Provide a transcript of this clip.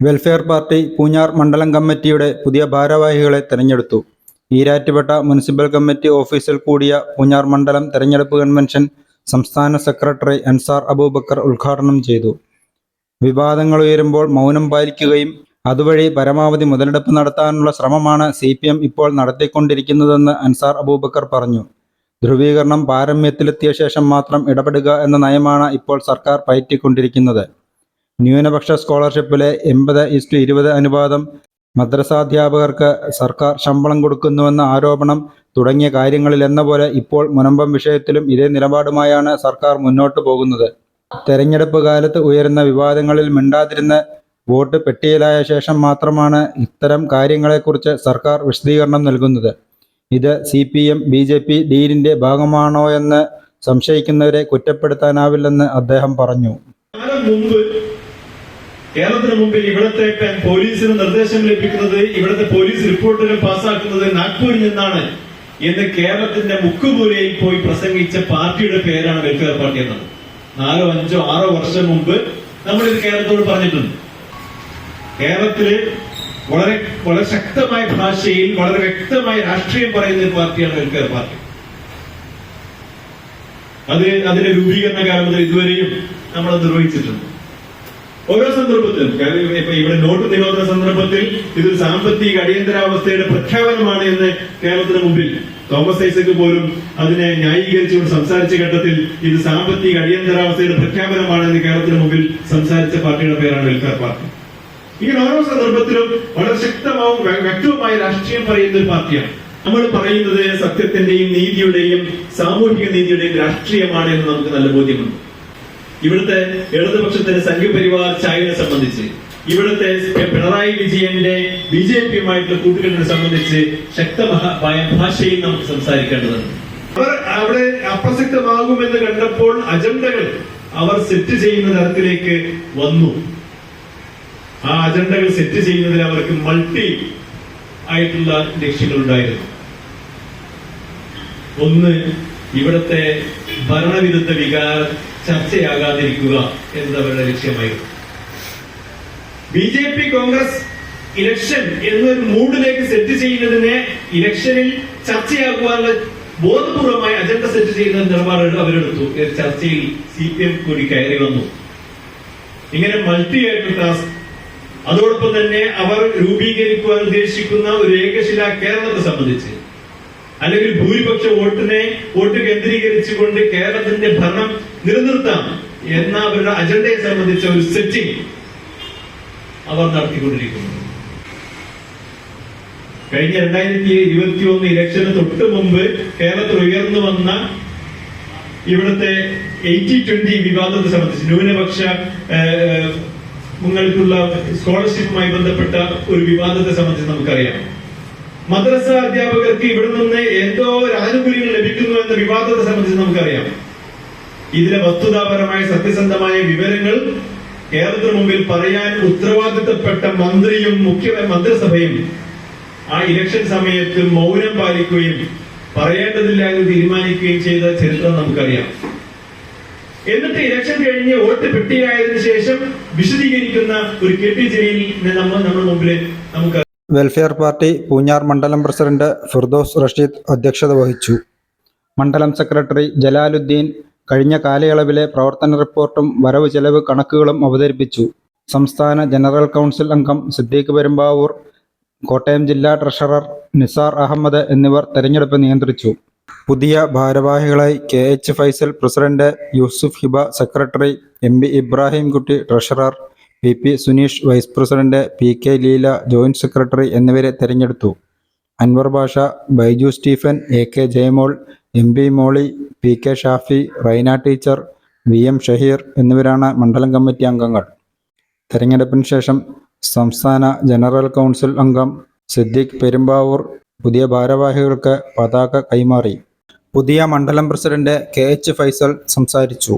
Welfare party Poonjar മണ്ഡലം കമ്മിറ്റിയുടെ പുതിയ ഭാരവാഹികളെ തെരഞ്ഞെടുത്തു. ഈരാറ്റുപേട്ട മുനിസിപ്പൽ കമ്മിറ്റി ഓഫീസിൽ കൂടിയ പൂഞ്ഞാർ മണ്ഡലം തെരഞ്ഞെടുപ്പ് കൺവെൻഷൻ സംസ്ഥാന സെക്രട്ടറി അൻസാർ അബൂബക്കർ ഉദ്ഘാടനം ചെയ്തു. വിവാദങ്ങൾ ഉയരുമ്പോൾ മൗനം പാലിക്കുകയും അതുവഴി പരമാവധി മുതലെടുപ്പ് നടത്താനുള്ള ശ്രമമാണ് സി പി എം ഇപ്പോൾ നടത്തിക്കൊണ്ടിരിക്കുന്നതെന്ന് അൻസാർ അബൂബക്കർ പറഞ്ഞു. ധ്രുവീകരണം പാരമ്യത്തിലെത്തിയ ശേഷം മാത്രം ഇടപെടുക എന്ന നയമാണ് ഇപ്പോൾ സർക്കാർ പയറ്റിക്കൊണ്ടിരിക്കുന്നത്. ന്യൂനപക്ഷ സ്കോളർഷിപ്പിലെ എൺപത് ഇസ്റ്റു ഇരുപത് അനുപാതം മദ്രസാധ്യാപകർക്ക് സർക്കാർ ശമ്പളം കൊടുക്കുന്നുവെന്ന ആരോപണം തുടങ്ങിയ കാര്യങ്ങളിൽ എന്ന പോലെ ഇപ്പോൾ മുനമ്പം വിഷയത്തിലും ഇതേ നിലപാടുമായാണ് സർക്കാർ മുന്നോട്ടു പോകുന്നത്. തെരഞ്ഞെടുപ്പ് കാലത്ത് ഉയരുന്ന വിവാദങ്ങളിൽ മിണ്ടാതിരുന്ന വോട്ട് പെട്ടിയിലായ ശേഷം മാത്രമാണ് ഇത്തരം കാര്യങ്ങളെക്കുറിച്ച് സർക്കാർ വിശദീകരണം നൽകുന്നത്. ഇത് C P M B J P ഡീലിന്റെ ഭാഗമാണോയെന്ന് സംശയിക്കുന്നവരെ കുറ്റപ്പെടുത്താനാവില്ലെന്ന് അദ്ദേഹം പറഞ്ഞു. കേരളത്തിന് മുമ്പിൽ ഇവിടത്തെ പോലീസിന് നിർദ്ദേശം ലഭിക്കുന്നത് ഇവിടുത്തെ പോലീസ് റിപ്പോർട്ടുകൾ പാസ്സാക്കുന്നത് നാഗ്പൂരിൽ നിന്നാണ് എന്ന് കേരളത്തിന്റെ മുക്കുമൂലയിൽ പോയി പ്രസംഗിച്ച പാർട്ടിയുടെ പേരാണ് വെൽഫെയർ പാർട്ടി എന്നത്. നാലോ അഞ്ചോ ആറോ വർഷം മുമ്പ് നമ്മൾ ഇത് കേരളത്തോട് പറഞ്ഞിട്ടുണ്ട്. കേരളത്തിൽ വളരെ വളരെ ശക്തമായ ഭാഷയിൽ വളരെ വ്യക്തമായ രാഷ്ട്രീയം പറയുന്ന ഒരു പാർട്ടിയാണ് വെൽഫെയർ പാർട്ടി. അത് അതിന്റെ രൂപീകരണ കാലം ഇതുവരെയും നമ്മൾ നിർവഹിച്ചിട്ടുണ്ട്. ഓരോ സന്ദർഭത്തിലും. കാരണം ഇപ്പൊ ഇവിടെ നോട്ട് നിരോധന സന്ദർഭത്തിൽ ഇതൊരു സാമ്പത്തിക അടിയന്തരാവസ്ഥയുടെ പ്രഖ്യാപനമാണ് എന്ന് കേരളത്തിന് മുമ്പിൽ തോമസ് ഐസക് പോലും അതിനെ ന്യായീകരിച്ചുകൊണ്ട് സംസാരിച്ച ഘട്ടത്തിൽ ഇത് സാമ്പത്തിക അടിയന്തരാവസ്ഥയുടെ പ്രഖ്യാപനമാണ് എന്ന് കേരളത്തിന് മുമ്പിൽ സംസാരിച്ച പാർട്ടിയുടെ പേരാണ് വെൽഫെയർ പാർട്ടി. ഇങ്ങനെ ഓരോ സന്ദർഭത്തിലും വളരെ ശക്തമാവും വ്യ- വ്യക്തവുമായ രാഷ്ട്രീയം പറയുന്ന ഒരു പാർട്ടിയാണ്. നമ്മൾ പറയുന്നത് സത്യത്തിന്റെയും നീതിയുടെയും സാമൂഹിക നീതിയുടെയും രാഷ്ട്രീയമാണ് എന്ന് നമുക്ക് നല്ല ബോധ്യമുണ്ട്. ഇവിടുത്തെ ഇടതുപക്ഷത്തിന്റെ സംഘപരിവാർ ചായനെ സംബന്ധിച്ച് ഇവിടുത്തെ പിണറായി വിജയന്റെ ബി ജെ പിയുമായിട്ടുള്ള കൂട്ടുകെട്ടിനെ സംബന്ധിച്ച് ശക്തമായ ഭാഷയിൽ നമുക്ക് സംസാരിക്കേണ്ടതുണ്ട്. അവർ അവിടെ അപ്രസക്തമാകുമെന്ന് കണ്ടപ്പോൾ അജണ്ടകൾ അവർ സെറ്റ് ചെയ്യുന്ന തരത്തിലേക്ക് വന്നു. ആ അജണ്ടകൾ സെറ്റ് ചെയ്യുന്നതിൽ അവർക്ക് മൾട്ടി ആയിട്ടുള്ള ലക്ഷ്യങ്ങൾ ഉണ്ടായിരുന്നു ഒന്ന് ഇവിടുത്തെ ഭരണവിരുദ്ധ വികാരം ചർച്ചയാകാതിരിക്കുക എന്നത് അവരുടെ ലക്ഷ്യമായിരുന്നു. B J P Congress election എന്നൊരു മൂഡിലേക്ക് സെറ്റ് ചെയ്യുന്നതിനെ ഇലക്ഷനിൽ ചർച്ചയാകുവാനുള്ള ബോധപൂർവമായ അജണ്ട സെറ്റ് ചെയ്യുന്ന നിലപാടുകൾ അവരെടുത്തു. ചർച്ചയിൽ സി പി എം കൂടി കയറി വന്നു. ഇങ്ങനെ മൾട്ടി ആയിട്ടുള്ള ടാസ്ക്. അതോടൊപ്പം തന്നെ അവർ രൂപീകരിക്കുവാൻ ഉദ്ദേശിക്കുന്ന ഒരു ഏകശില കേരളത്തെ സംബന്ധിച്ച് അല്ലെങ്കിൽ ഭൂരിപക്ഷ വോട്ടിനെ വോട്ട് കേന്ദ്രീകരിച്ചുകൊണ്ട് കേരളത്തിന്റെ ഭരണം നിലനിർത്താം എന്ന അവരുടെ അജണ്ടയെ സംബന്ധിച്ച ഒരു സെറ്റിംഗ് അവർ നടത്തിക്കൊണ്ടിരിക്കുന്നു. കഴിഞ്ഞ രണ്ടായിരത്തി ഇരുപത്തി ഒന്ന് ഇലക്ഷന് തൊട്ട് മുമ്പ് കേരളത്തിൽ ഉയർന്നു വന്ന ഇവിടുത്തെ എയ്റ്റി ട്വന്റി വിവാദത്തെ സംബന്ധിച്ച് ന്യൂനപക്ഷ ഏഹ്, ങ്ങൾക്കുള്ള സ്കോളർഷിപ്പുമായി ബന്ധപ്പെട്ട ഒരു വിവാദത്തെ സംബന്ധിച്ച് നമുക്കറിയാം. മദ്രസ അധ്യാപകർക്ക് ഇവിടെ നിന്ന് എന്തോ ആനുകൂല്യങ്ങൾ ലഭിക്കുന്നു എന്ന വിവാദത്തെ സംബന്ധിച്ച് നമുക്കറിയാം. ഇതിലെ വസ്തുതാപരമായ സത്യസന്ധമായ വിവരങ്ങൾ കേരളത്തിന് മുമ്പിൽ പറയാൻ ഉത്തരവാദിത്തപ്പെട്ട മന്ത്രിയും മുഖ്യ മന്ത്രിസഭയും ആ ഇലക്ഷൻ സമയത്ത് മൗനം പാലിക്കുകയും പറയേണ്ടതില്ല എന്ന് തീരുമാനിക്കുകയും ചെയ്ത ചരിത്രം നമുക്കറിയാം. എന്നിട്ട് ഇലക്ഷൻ കഴിഞ്ഞ് വോട്ട് പെട്ടിയായതിനു ശേഷം വിശദീകരിക്കുന്ന ഒരു കെ പി ജലീലിനെ നമ്മൾ നമ്മുടെ മുമ്പിൽ നമുക്ക് വെൽഫെയർ പാർട്ടി പൂഞ്ഞാർ മണ്ഡലം പ്രസിഡന്റ് ഫിർദോസ് റഷീദ് അധ്യക്ഷത വഹിച്ചു. മണ്ഡലം സെക്രട്ടറി ജലാലുദ്ദീൻ കഴിഞ്ഞ കാലയളവിലെ പ്രവർത്തന റിപ്പോർട്ടും വരവ് ചെലവ് കണക്കുകളും അവതരിപ്പിച്ചു. സംസ്ഥാന ജനറൽ കൗൺസിൽ അംഗം സിദ്ദീഖ് പെരുമ്പാവൂർ കോട്ടയം ജില്ലാ ട്രഷറർ നിസാർ അഹമ്മദ് എന്നിവർ തെരഞ്ഞെടുപ്പ് നിയന്ത്രിച്ചു. പുതിയ ഭാരവാഹികളായി K H Faisal president Yusuf Hiba secretary M B Ibrahim Kutty treasurer P P Suneesh vice president P K Leela joint secretary എന്നിവരെ തെരഞ്ഞെടുത്തു. Anwar Basha Baiju Stephen A K Jayamol M P Molly P K Shafi Raina teacher V M Shaheer എന്നിവരാണ് മണ്ഡലം committee അംഗങ്ങൾ. തെരഞ്ഞെടുപ്പിന് ശേഷം സംസ്ഥാന general council അംഗം സിദ്ദിഖ് പെരുമ്പാവൂർ പുതിയ ഭാരവാഹികൾക്ക് പതാക കൈമാറി. പുതിയ മണ്ഡലം പ്രസിഡന്റ് കെ എച്ച് ഫൈസൽ സംസാരിച്ചു.